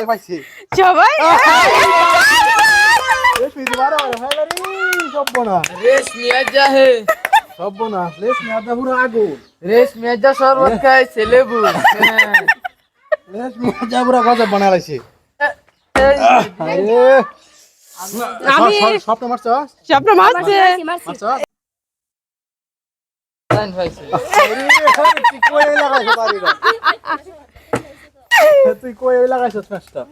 সবাই পাইছে। সবাই? হ্যাঁ। সব- স্বপ্ন মারছ? স্বপ্ন মারছে। মারছ লাইন পাইছে। আরে তুই কই লাগাইছ বাড়িটা তুই কই লাগাইছ ম্যাচটা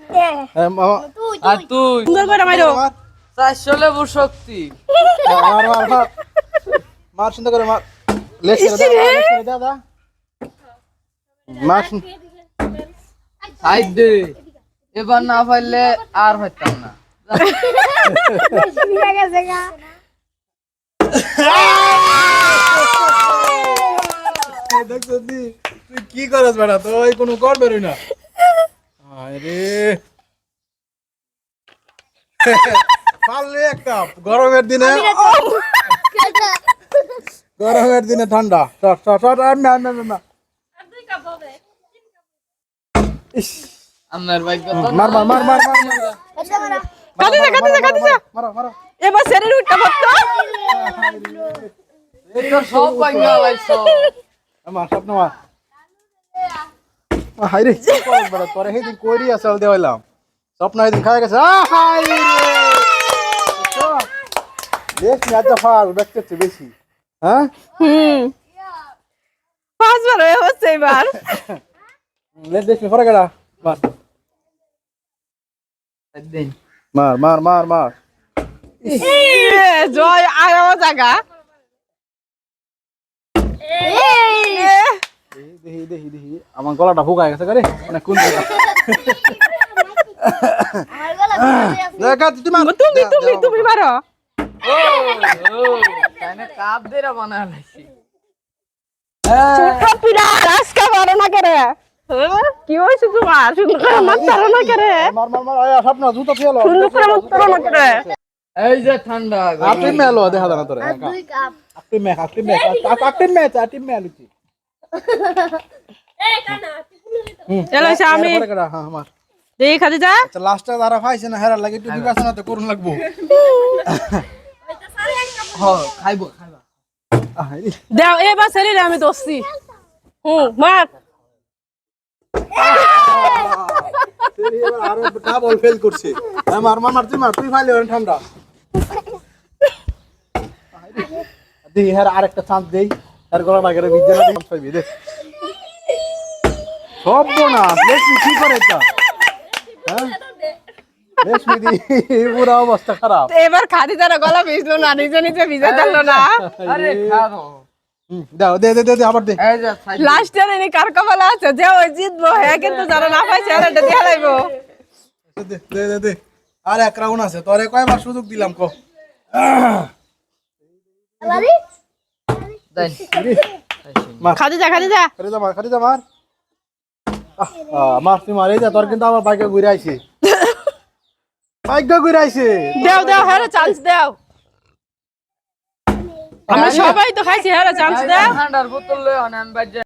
আর তুই? সুন্দর করে মাইরো চারশো লেবুর শক্তি। মার মার মার মার সুন্দর করে মার লেস করে দাও লেস করে দাও দা। মার সুন- দে। এবার না পারলে আর হইতাম না। তুই তুই কি করছ বেটা তো কোনো কর বেরোই না। আরে। পারলে একটা গরমের দিনে গরমের দিনে ঠান্ডা। শট শট শট আর না না না, ভাগ্য মার মার মার মার মার এবার শরীর উঠতে পারতো সব আমার স্বপ্ন মার হাই রে কি করছ বেটা তোরে হেদিন কইরি আসল দেওয়াইলাম স্বপ্ন হেদিন খায় গেছে আ হাই রে বেশ মেয়াদটা ফাল দেখতে বেশি হ্যাঁ হুম পাঁচবার হয়ে হচ্ছে এবার লেট দেখ ফরে গেলা মার দিন মার মার মার মার ইয়ে, জয় আরও জায়গা দেখি দেখি দেখি আমার গলাটা ফুকায় গেছে করে মানে কোন তুমি তুমি তুমি মারো ও ও কাপ দেরা বানা লাইছি ছোট পিলা রাস্কা মারো না করে হ্যাঁ? কি হয়েছে তোমার সুন্দর করে মারতারো না করে মার মার মার আয়া স্বপ্ন জুতো ফেলো সুন্দর করে মারতারো না করে এই যে ঠান্ডা আপনি মেলো দেখা জানা তোরে আপনি মেক আপনি মেক আপনি মেক আপনি মেলুছি চলো আমি হ্যাঁ আমার। দেখি খাতে যা আচ্ছা লাস্টে যারা পাইছে না হেরার লাগে একটু না তো করুন লাগবো। খাইবো খাইবা। দেও এবার শরীরে আমি দোষছি। হুম মার। আরও ডাবল ফেল করছে। হ্যাঁ, মার মার মার তুই মার তুই ফাইলে ঠান্ডা হ্যাঁ আরেকটা চান্স দেই। তার গলা লাগে বিদ্যা না পাইবি দে সব না লেখি কি করে এটা। হ্যাঁ? লেখি দি পুরো অবস্থা খারাপ। এবার খাদি তারা গলা ভিজলো না নিজে নিজে ভিজে থাকল না? আরে খারো দাও দে দে দে দে, আবার দে। এই যে খাই লাস্ট টাইম এনে কার কপালে আছে? যে ওই জিতবো হ্যাঁ কিন্তু যারা না পাইছে আর এটা দিয়ে লাইবো। দে দে দে দে। আর এক রাউন্ড আছে। তোরে কয়বার সুযোগ দিলাম কো। দেন খাদি যা খাদি যা। মার খালি মার। আহ, আহ, মার তুই মার যা তোর কিন্তু আমার বাইকে ঘুরে আইছে। বাইকে ঘুরে আইছে। দেও দেও হ্যাঁ চান্স দেও। আমরা সবাই তো খাইছি হ্যাঁ চান্স দেও। ঠান্ডার বোতল লয়ে বাজে